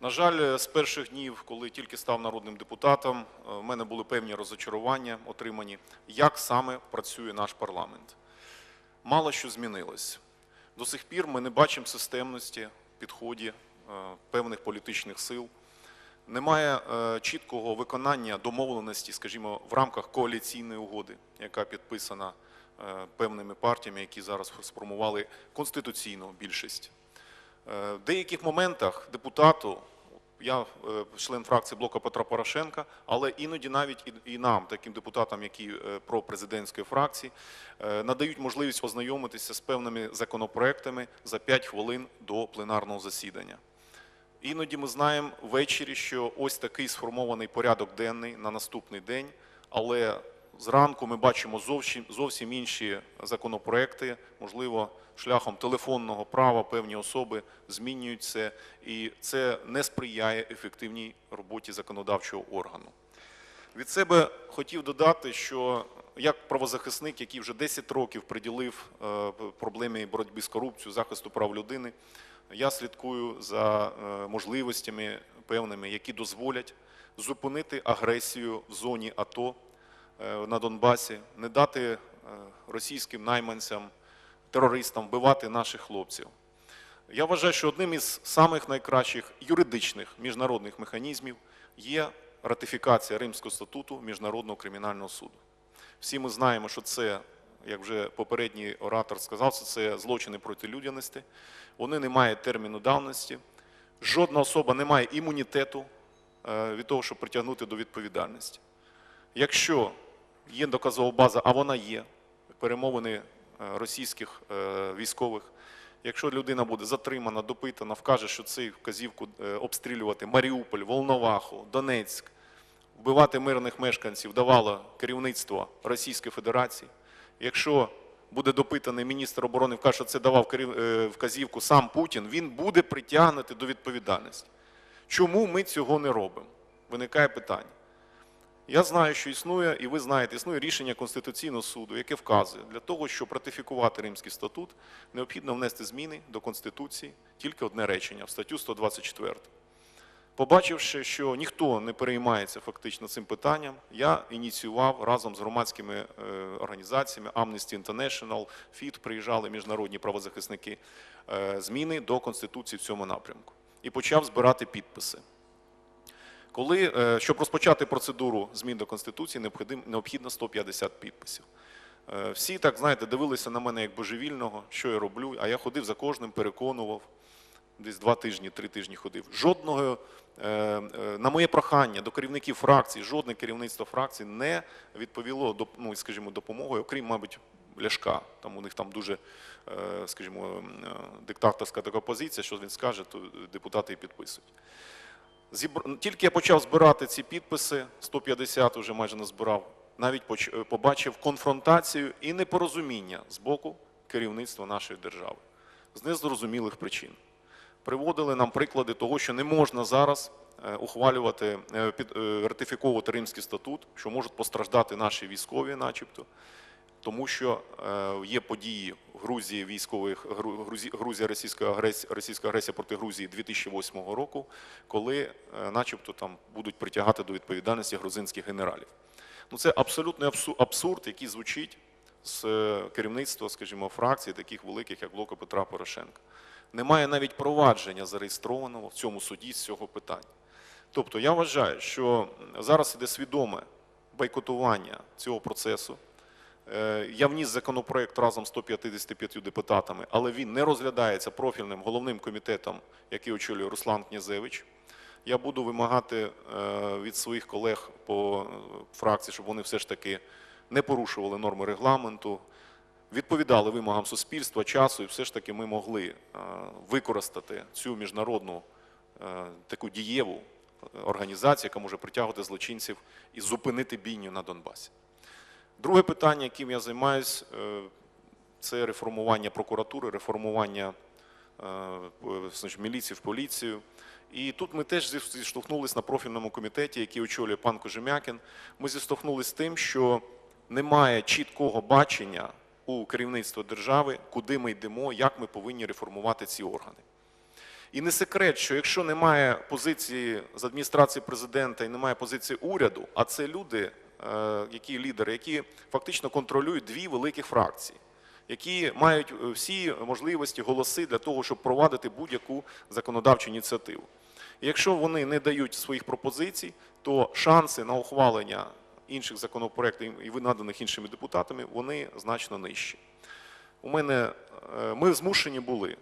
На жаль, з перших днів, коли тільки став народним депутатом, е, в мене були певні розочарування отримані, як саме працює наш парламент. Мало що змінилось. До сих пір ми не бачимо системності підході е, певних політичних сил. Немає е, чіткого виконання домовленості, скажімо, в рамках коаліційної угоди, яка підписана певними партіями, які зараз сформували конституційну більшість. Е, В деяких моментах депутату, я е, член фракції блоку Петра Порошенка, але іноді навіть і- нам, таким депутатам, які е, пропрезидентської фракції, е, надають можливість ознайомитися з певними законопроектами за 5 хвилин до пленарного засідання. Іноді ми знаємо ввечері, що ось такий сформований порядок денний на наступний день, але зранку ми бачимо зовсім, зовсім інші законопроекти, можливо, шляхом телефонного права певні особи змінюють це, і це не сприяє ефективній роботі законодавчого органу. Від себе хотів додати, що як правозахисник, який вже 10 років приділив е, проблемі боротьби з корупцією, захисту прав людини, я слідкую за е, можливостями певними, які дозволять зупинити агресію в зоні АТО на Донбасі, не дати е, російським найманцям, терористам вбивати наших хлопців. Я вважаю, що одним із самих найкращих юридичних міжнародних механізмів є ратифікація Римського статуту Міжнародного кримінального суду. Всі ми знаємо, що це, як вже попередній оратор сказав, це злочини проти людяності. Вони не мають терміну давності. Жодна особа не має імунітету е, від того, щоб притягнути до відповідальності. Якщо є доказова база, а вона є, перемовини е, російських е, військових, якщо людина буде затримана, допитана, вкаже, що цей вказівку е, обстрілювати Маріуполь, Волноваху, Донецьк, вбивати мирних мешканців давало керівництво Російської Федерації. Якщо буде допитаний міністр оборони, вкаже, що це давав вказівку сам Путін, він буде притягнутий до відповідальності. Чому ми цього не робимо? Виникає питання. Я знаю, що існує, і ви знаєте, існує рішення Конституційного суду, яке вказує, для того, щоб ратифікувати Римський статут, необхідно внести зміни до Конституції, тільки одне речення в статтю 124. Побачивши, що ніхто не переймається фактично цим питанням, я ініціював разом з громадськими е, організаціями Amnesty International, ФІТ, приїжджали міжнародні правозахисники, е, зміни до Конституції в цьому напрямку. І почав збирати підписи. Коли, е, щоб розпочати процедуру змін до Конституції, необхідно, необхідно 150 підписів. Е, Всі так, знаєте, дивилися на мене як божевільного, що я роблю, а я ходив за кожним, переконував, десь два тижні, три тижні ходив. Жодного, е, на моє прохання до керівників фракцій, жодне керівництво фракцій не відповіло, ну, скажімо, допомогою, окрім, мабуть, Ляшка. Там у них там дуже, скажімо, диктаторська така позиція, що він скаже, то депутати і підписують. Тільки я почав збирати ці підписи, 150 вже майже назбирав, навіть е, побачив конфронтацію і непорозуміння з боку керівництва нашої держави з незрозумілих причин. Приводили нам приклади того, що не можна зараз е, ухвалювати, е, під- ратифіковувати Римський статут, що можуть постраждати наші військові, начебто, тому що е, є події Грузії військових Гру- Грузі- Грузія російська агресія, російська агресія проти Грузії 2008 року, коли, е, начебто, там будуть притягати до відповідальності грузинських генералів. Ну це абсолютний абсу- абсурд, який звучить з е, керівництва, скажімо, фракцій, таких великих, як блоку Петра Порошенка. Немає навіть провадження зареєстрованого в цьому суді з цього питання. Тобто я вважаю, що зараз іде свідоме бойкотування цього процесу. Е, Я вніс законопроект разом з 155 депутатами, але він не розглядається профільним головним комітетом, який очолює Руслан Князевич. Я буду вимагати е, від своїх колег по е, фракції, щоб вони все ж таки не порушували норми регламенту, відповідали вимогам суспільства, часу, і все ж таки ми могли використати цю міжнародну таку дієву організацію, яка може притягувати злочинців і зупинити бійню на Донбасі. Друге питання, яким я займаюся, це реформування прокуратури, реформування е, значить, міліції в поліцію. І тут ми теж зіштовхнулися на профільному комітеті, який очолює пан Кожем'якін. Ми зіштовхнулися з тим, що немає чіткого бачення у керівництва держави, куди ми йдемо, як ми повинні реформувати ці органи. І не секрет, що якщо немає позиції з адміністрації президента і немає позиції уряду, а це люди, е, які лідери, які фактично контролюють дві великі фракції, які мають е, всі можливості, голоси для того, щоб провадити будь-яку законодавчу ініціативу. І якщо вони не дають своїх пропозицій, то шанси на ухвалення інших законопроєктів і наданих іншими депутатами вони значно нижчі. У мене е, ми змушені були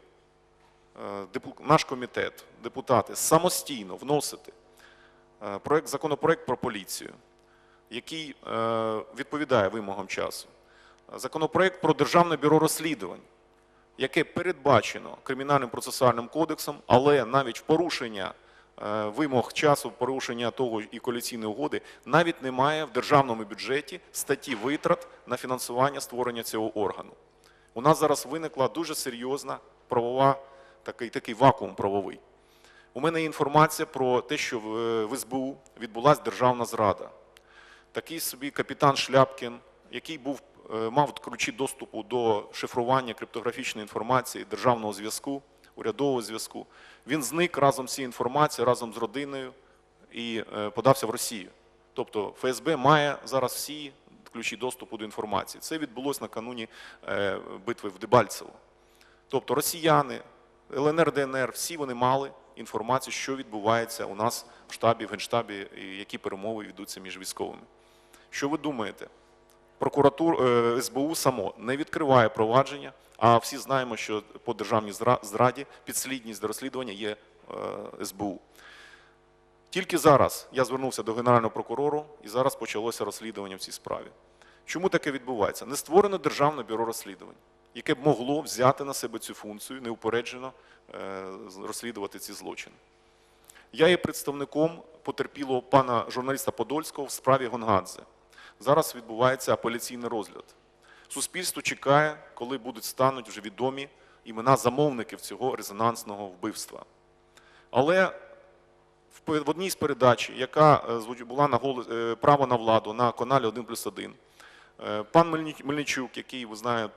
е, наш комітет, депутати самостійно вносити е, проект, законопроект про поліцію, який е, відповідає вимогам часу. Законопроект про Державне бюро розслідувань, яке передбачено кримінальним процесуальним кодексом, але навіть порушення е, вимог часу, порушення того і коаліційної угоди, навіть немає в державному бюджеті статті витрат на фінансування створення цього органу. У нас зараз виникла дуже серйозна правова такий, такий вакуум правовий. У мене є інформація про те, що в СБУ відбулася державна зрада. Такий собі капітан Шляпкін, який був, е, мав ключі доступу до шифрування криптографічної інформації, державного зв'язку, урядового зв'язку, він зник разом з цією інформацією, разом з родиною і е, подався в Росію. Тобто ФСБ має зараз всі ключі доступу до інформації. Це відбулося накануні е, битви в Дебальцево. Тобто росіяни, ЛНР, ДНР, всі вони мали інформацію, що відбувається у нас в штабі, в генштабі, і які перемови ведуться між військовими. Що ви думаєте? Прокуратура е, СБУ само не відкриває провадження, а всі знаємо, що по державній зраді підслідність до розслідування є е, СБУ. Тільки зараз я звернувся до Генерального прокурору, і зараз почалося розслідування в цій справі. Чому таке відбувається? Не створено Державне бюро розслідувань, яке б могло взяти на себе цю функцію неупереджено е, розслідувати ці злочини. Я є представником потерпілого пана журналіста Подольського в справі Гонгадзе. Зараз відбувається апеляційний розгляд. Суспільство чекає, коли будуть стануть вже відомі імена замовників цього резонансного вбивства. Але в одній з передач, яка е, була на е, право на владу на каналі 1 плюс 1, е, пан Мельничук, який, ви знаєте,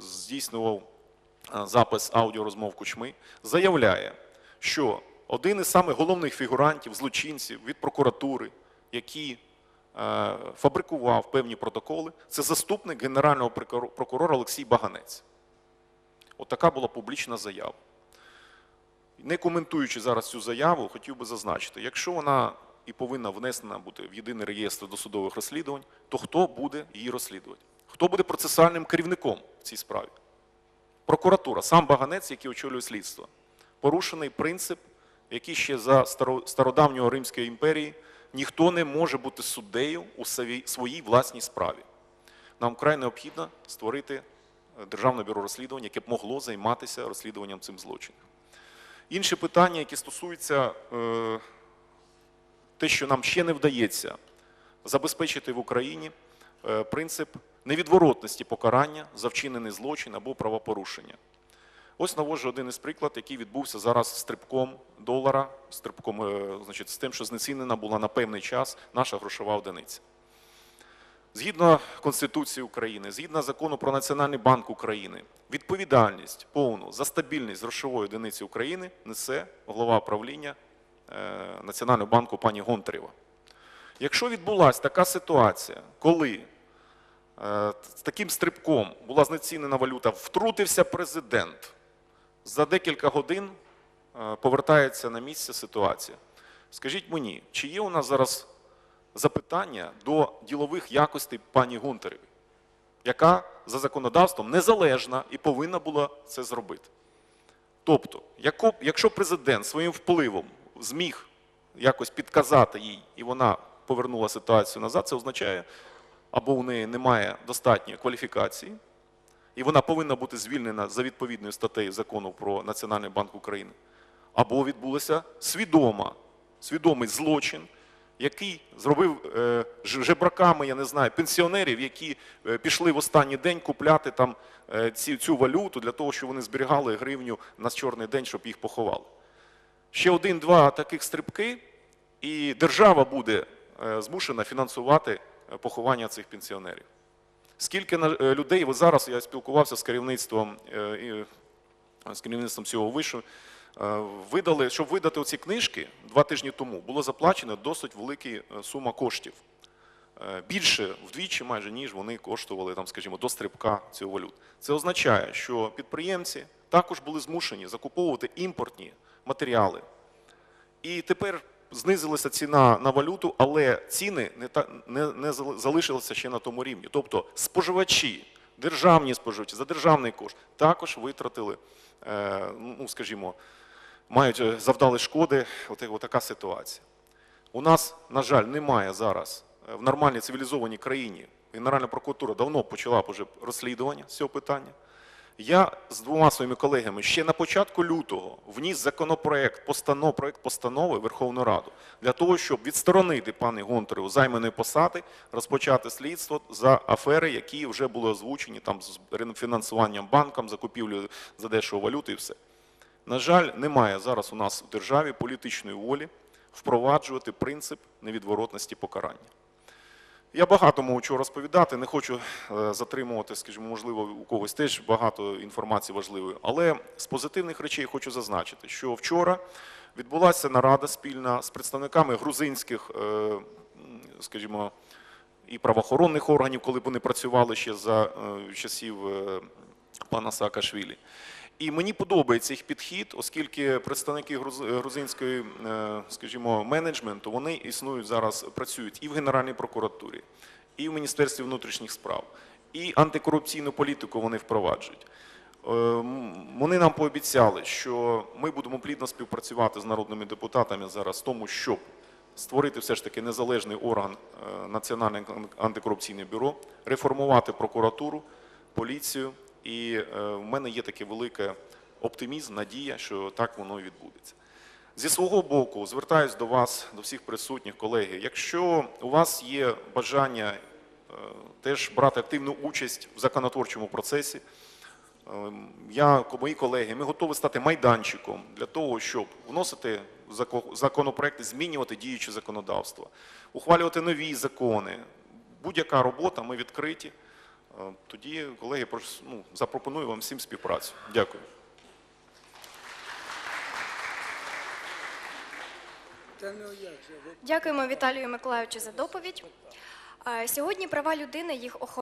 здійснював запис аудіорозмов Кучми, заявляє, що один із самих головних фігурантів, злочинців від прокуратури, е, фабрикував певні протоколи, це заступник генерального прокурора- прокурора Олексій Баганець. От така була публічна заява. Не коментуючи зараз цю заяву, хотів би зазначити, якщо вона і повинна внесена бути в єдиний реєстр досудових розслідувань, то хто буде її розслідувати? Хто буде процесуальним керівником в цій справі? Прокуратура, сам Баганець, який очолює слідство. Порушений принцип, який ще за стародавнього Римської імперії ніхто не може бути суддею у своїй- власній справі. Нам вкрай необхідно створити е, Державне бюро розслідувань, яке б могло займатися розслідуванням цим злочинів. Інші питання, які стосуються е, те, що нам ще не вдається забезпечити в Україні е, принцип невідворотності покарання за вчинений злочин або правопорушення. Ось наводжу один із приклад, який відбувся зараз стрибком долара, стрибком, е, значить, з тим, що знецінена була на певний час наша грошова одиниця. Згідно Конституції України, згідно закону про Національний банк України, відповідальність повну за стабільність грошової одиниці України несе голова правління е, Національного банку пані Гонтарєва. Якщо відбулася така ситуація, коли е, з таким стрибком була знецінена валюта, втрутився президент, за декілька годин е, повертається на місце ситуація. Скажіть мені, чи є у нас зараз запитання до ділових якостей пані Гунтареві, яка за законодавством незалежна і повинна була це зробити? Тобто, якщо президент своїм впливом зміг якось підказати їй, і вона повернула ситуацію назад, це означає, або у неї немає достатньої кваліфікації, і вона повинна бути звільнена за відповідною статтею закону про Національний банк України, або відбулося свідома, свідомий злочин, який зробив е, жебраками, я не знаю, пенсіонерів, які е, пішли в останній день купляти там е, цю валюту для того, щоб вони зберігали гривню на чорний день, щоб їх поховали. Ще один-два таких стрибки, і держава буде змушена фінансувати поховання цих пенсіонерів. Скільки е, людей, от зараз я спілкувався з керівництвом, е, е, з керівництвом цього вишу, Видали, щоб видати оці книжки два тижні тому, було заплачено досить велика сума коштів. Більше вдвічі, майже ніж вони коштували там, скажімо, до стрибка цього валют. Це означає, що підприємці також були змушені закуповувати імпортні матеріали. І тепер знизилася ціна на валюту, але ціни не, та, не, залишилися ще на тому рівні. Тобто споживачі, державні споживачі за державний кошт також витратили, е, ну скажімо, мають е, завдали шкоди. От, така ситуація. У нас, на жаль, немає зараз е, в нормальній цивілізованій країні. Генеральна прокуратура давно почала розслідування цього питання. Я з двома своїми колегами ще на початку лютого вніс законопроект, постанов, проект постанови Верховну Раду для того, щоб відсторонити пане Гонтареву займаної посади, розпочати слідство за афери, які вже були озвучені там з фінансуванням банкам, закупівлею за дешеву валюту і все. На жаль, немає зараз у нас в державі політичної волі впроваджувати принцип невідворотності покарання. Я багато можу розповідати, не хочу е, затримувати, скажімо, можливо, у когось теж багато інформації важливої. Але з позитивних речей хочу зазначити, що вчора відбулася нарада спільна з представниками грузинських, е, скажімо, і правоохоронних органів, коли вони працювали ще за е, часів пана Саакашвілі. І мені подобається їх підхід, оскільки представники грузинської, е, скажімо, менеджменту вони існують зараз, працюють і в Генеральній прокуратурі, і в Міністерстві внутрішніх справ, і антикорупційну політику вони впроваджують. Е, Вони нам пообіцяли, що ми будемо плідно співпрацювати з народними депутатами зараз в тому, щоб створити все ж таки незалежний орган е, Національне антикорупційне бюро, реформувати прокуратуру, поліцію. І е, в мене є такий великий оптимізм, надія, що так воно і відбудеться. Зі свого боку, звертаюсь до вас, до всіх присутніх, колеги. Якщо у вас є бажання е, теж брати активну участь в законотворчому процесі, е, я, мої колеги, ми готові стати майданчиком для того, щоб вносити зако- законопроекти, змінювати діюче законодавство, ухвалювати нові закони. Будь-яка робота, ми відкриті. Е, Тоді, колеги, ну, запропоную вам всім співпрацю. Дякую. Дякуємо Віталію Миколайовичу за доповідь. Е, Сьогодні права людини, їх охорона.